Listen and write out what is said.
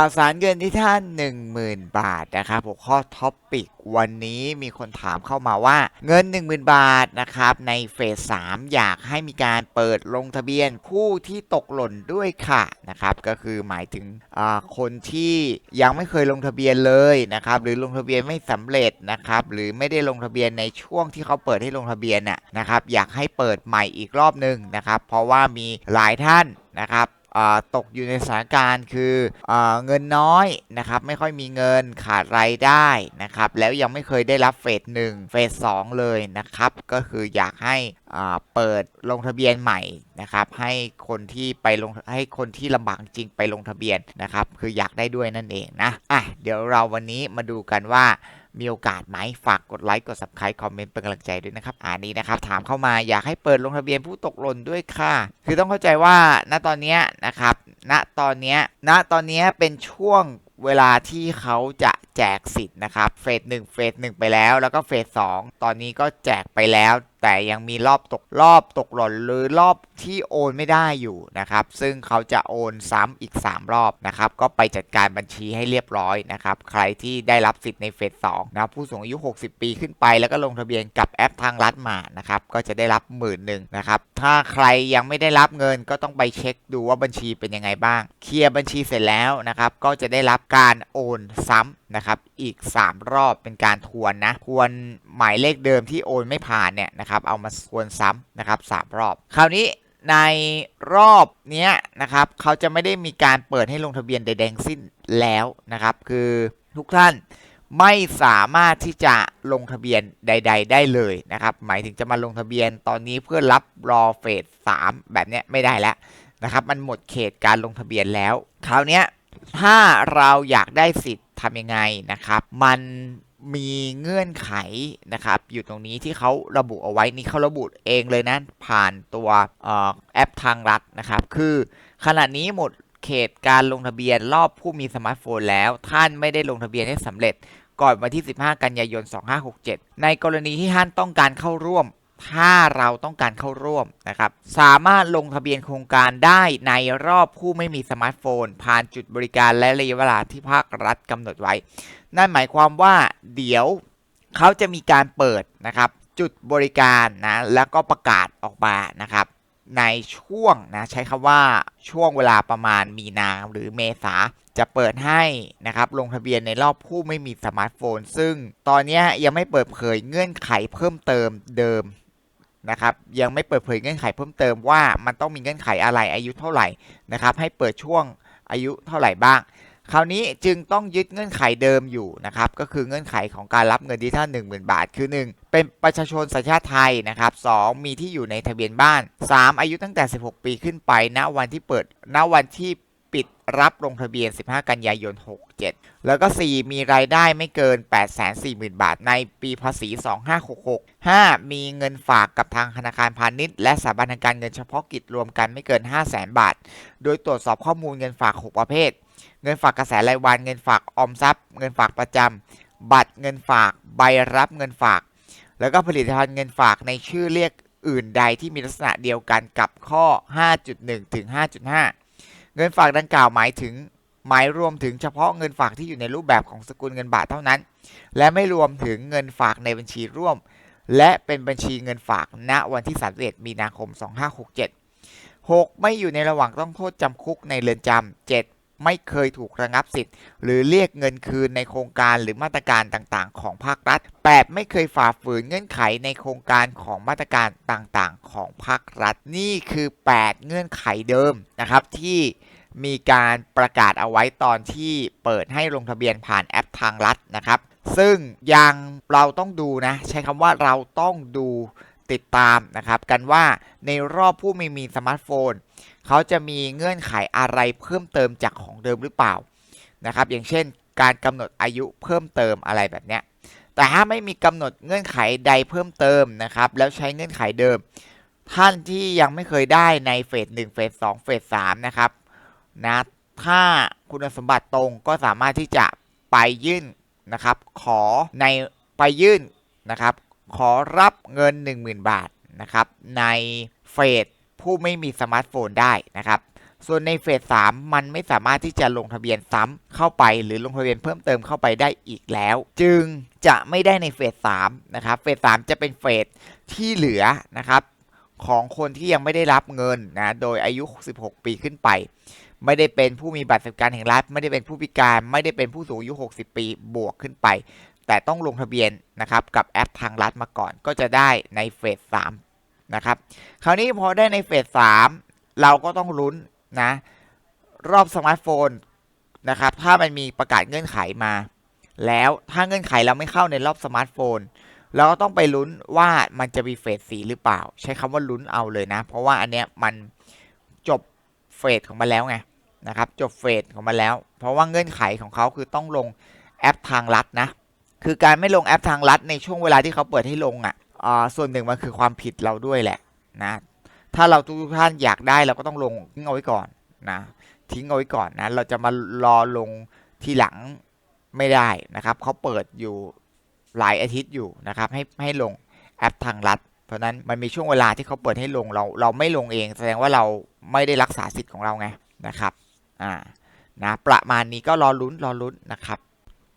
ข่าวสารเงินที่ท่าน 10,000 บาทนะครับหัวข้อท็อปปิกวันนี้มีคนถามเข้ามาว่าเงิน 10,000 บาทนะครับในเฟส 3 อยากให้มีการเปิดลงทะเบียนผู้ที่ตกหล่นด้วยค่ะนะครับก็คือหมายถึงคนที่ยังไม่เคยลงทะเบียนเลยนะครับหรือลงทะเบียนไม่สำเร็จนะครับหรือไม่ได้ลงทะเบียนในช่วงที่เขาเปิดให้ลงทะเบียนน่ะนะครับอยากให้เปิดใหม่อีกรอบหนึ่งนะครับเพราะว่ามีหลายท่านนะครับ ตกอยู่ในสถานการณ์คืออเงินน้อยนะครับไม่ค่อยมีเงินขาดรายได้นะครับแล้วยังไม่เคยได้รับเฟสหนึ่งเฟสสองเลยนะครับก็คืออยากให้เปิดลงทะเบียนใหม่นะครับให้คนที่ไปลงให้คนที่ลำบากจริงไปลงทะเบียนนะครับคืออยากได้ด้วยนั่นเองนะอะเดี๋ยวเราวันนี้มาดูกันว่ามีโอกาสไหมฝากกดไลค์กด subscribe คอมเมนต์เป็นกำลังใจด้วยนะครับอ่านี้นะครับถามเข้ามาอยากให้เปิดลงทะเบียนผู้ตกหล่นด้วยค่ะ คือต้องเข้าใจว่าณตอนนี้นะครับณตอนนี้ณตอนนี้เป็นช่วงเวลาที่เขาจะ แจกสิทธิ์นะครับเฟสหนึ่งเฟสหนึ่งไปแล้ว แล้วก็เฟสสองตอนนี้ก็แจกไปแล้ว แต่ยังมีรอบตกรอบตกหล่นหรือรอบที่โอนไม่ได้อยู่นะครับ ซึ่งเขาจะโอนซ้ำอีก 3 รอบนะครับ ก็ไปจัดการบัญชีให้เรียบร้อยนะครับ ใครที่ได้รับสิทธิ์ในเฟสสองนะผู้สูงอายุ 60 ปีขึ้นไปแล้วก็ลงทะเบียนกับแอปทางรัฐมานะครับ ก็จะได้รับหมื่นหนึ่งนะครับ ถ้าใครยังไม่ได้รับเงินก็ต้องไปเช็คดูว่าบัญชีเป็นยังไงบ้าง เคลียร์บัญชีเสร็จแล้วนะครับ ก็จะได้รับการโอนซ้ำนะครับอีก 3 รอบเป็นการทวนนะทวนหมายเลขเดิมที่โอนไม่ผ่านเนี่ยนะครับเอามาทวนซ้ำนะครับสามรอบ คราวนี้ในรอบนี้นะครับเขาจะไม่ได้มีการเปิดให้ลงทะเบียนใดๆทั้งสิ้นแล้วนะครับ คือทุกท่านไม่สามารถที่จะลงทะเบียนใด ๆ ได้เลยนะครับ หมายถึงจะมาลงทะเบียนตอนนี้เพื่อรับรอเฟส3แบบนี้ไม่ได้แล้วนะครับ มันหมดเขตการลงทะเบียนแล้ว คราวนี้ถ้าเราอยากได้สิทธิ ทำยังไงนะครับ มันมีเงื่อนไขนะครับ อยู่ตรงนี้ที่เขาระบุเอาไว้นี่เขาระบุเองเลยนะผ่านตัวออแอปทางรัฐนะครับ คือขณะนี้หมดเขตการลงทะเบียนรอบผู้มีสมาร์ทโฟนแล้ว ท่านไม่ได้ลงทะเบียนให้สำเร็จก่อนวันที่ 15 กันยายน 2567 ในกรณีที่ท่านต้องการเข้าร่วม ถ้าเราต้องการเข้าร่วมนะครับ สามารถลงทะเบียนโครงการได้ในรอบผู้ไม่มีสมาร์ทโฟน ผ่านจุดบริการและระยะเวลาที่ภาครัฐกำหนดไว้ นั่นหมายความว่าเดี๋ยวเขาจะมีการเปิดนะครับ จุดบริการนะแล้วก็ประกาศออกมานะครับในช่วงนะใช้คำว่าช่วงเวลาประมาณมีนาหรือเมษาจะเปิดให้นะครับลงทะเบียนในรอบผู้ไม่มีสมาร์ทโฟน ซึ่งตอนนี้ยังไม่เปิดเผยเงื่อนไขเพิ่มเติมเดิม นะครับยังไม่เปิดเผยเงื่อนไขเพิ่มเติมว่ามันต้องมีเงื่อนไขอะไรอายุเท่าไหร่นะครับให้เปิดช่วงอายุเท่าไหร่บ้าง คราวนี้จึงต้องยึดเงื่อนไขเดิมอยู่นะครับก็คือเงื่อนไขของการรับเงินดิจิทัล10,000 บาท คือ 1. เป็นประชาชนสัญชาติไทยนะครับ 2. มีที่อยู่ในทะเบียนบ้าน 3. อายุตั้งแต่ 16 ปีขึ้นไปณวันที่เปิดณวันที่ ปิดรับลงทะเบียน 15 กันยายน 67 แล้วก็ 4. มีรายได้ไม่เกิน 840,000 บาท ในปีภาษี 2566 5. มีเงินฝากกับทางธนาคารพาณิชย์ และสถาบันการเงินเฉพาะกิจรวมกันไม่เกิน 500,000 บาท โดยตรวจสอบข้อมูลเงินฝาก 6 ประเภท เงินฝากกระแสรายวัน เงินฝากออมทรัพย์ เงินฝากประจำ บัตรเงินฝาก ใบรับเงินฝาก แล้วก็ผลิตภัณฑ์เงินฝากในชื่อเรียกอื่นใดที่มีลักษณะเดียวกันกับข้อ 5.1 ถึง 5.5 เงินฝากดังกล่าวหมายถึงหมายรวมถึงเฉพาะเงินฝากที่อยู่ในรูปแบบของสกุลเงินบาทเท่านั้น และไม่รวมถึงเงินฝากในบัญชีร่วม และเป็นบัญชีเงินฝากณวันที่31มีนาคม 2567 6. ไม่อยู่ในระหว่างต้องโทษจำคุกในเรือนจำ 7. ไม่เคยถูกระงับสิทธิ์ หรือเรียกเงินคืนในโครงการหรือมาตรการต่างๆ ของภาครัฐ 8. ไม่เคยฝ่าฝืนเงื่อนไขในโครงการของมาตรการต่างๆ ของภาครัฐ นี่คือ 8 เงื่อนไขเดิมนะครับที่มีการประกาศเอาไว้ตอนที่เปิดให้ลงทะเบียนผ่านแอปทางรัฐนะครับ ซึ่งยังเราต้องดูนะ ใช้คำว่าเราต้องดูติดตามนะครับ กันว่าในรอบผู้ไม่มีสมาร์ทโฟน เขาจะมีเงื่อนไขอะไรเพิ่มเติมจากของเดิมหรือเปล่านะครับอย่างเช่น การกำหนดอายุเพิ่มเติมอะไรแบบเนี้ยแต่ถ้าไม่มีกำหนดเงื่อนไขใดเพิ่มเติมนะครับแล้วใช้เงื่อนไขเดิม ท่านที่ยังไม่เคยได้ในเฟส1เฟส2เฟส3นะครับนะถ้าคุณสมบัติตรงก็สามารถที่จะไปยื่นนะครับขอในไปยื่นนะครับขอรับเงิน 10,000 บาทนะครับในเฟส ผู้ไม่มีสมาร์ทโฟนได้นะครับ ส่วนในเฟส 3 มันไม่สามารถที่จะลงทะเบียนซ้ำเข้าไป หรือลงทะเบียนเพิ่มเติมเข้าไปได้อีกแล้ว จึงจะไม่ได้ในเฟส 3 นะครับ เฟส 3 จะเป็นเฟสที่เหลือนะครับของคนที่ยังไม่ได้รับเงินนะ โดยอายุ 16 ปีขึ้นไป ไม่ได้เป็นผู้มีบัตรสวัสดิการแห่งรัฐ ไม่ได้เป็นผู้พิการ ไม่ได้เป็นผู้สูงอายุ 60 ปีบวกขึ้นไป แต่ต้องลงทะเบียนนะครับกับแอปทางรัฐมาก่อน ก็จะได้ในเฟส 3 นะครับ คราวนี้พอได้ในเฟส3เราก็ต้องลุ้นนะ รอบสมาร์ทโฟนนะครับ ถ้ามันมีประกาศเงื่อนไขมา แล้วถ้าเงื่อนไขเราไม่เข้าในรอบสมาร์ทโฟนเราก็ต้องไปลุ้นว่ามันจะมีเฟสสีหรือเปล่า ใช้คำว่าลุ้นเอาเลยนะ เพราะว่าอันเนี้ยมันจบเฟสของมันแล้วไงนะครับจบเฟสของมันแล้ว เพราะว่าเงื่อนไขของเขาคือต้องลงแอปทางรัฐนะ คือการไม่ลงแอปทางรัฐในช่วงเวลาที่เขาเปิดให้ลงอะอ่า ส่วนหนึ่งมันคือความผิดเราด้วยแหละนะถ้าเราทุกท่านอยากได้เราก็ต้องลงทิ้งเอาไว้ก่อนนะทิ้งเอาไว้ก่อนนะเราจะมารอลงทีหลังไม่ได้นะครับเขาเปิดอยู่หลายอาทิตย์อยู่นะครับให้ให้ลงแอปทางรัฐ เพราะฉะนั้นมันมีช่วงเวลาที่เขาเปิดให้ลงเราเราไม่ลงเอง แสดงว่าเราไม่ได้รักษาสิทธิ์ของเราไงนะครับอ่านะประมาณนี้ก็รอลุ้นรอลุ้นนะครับ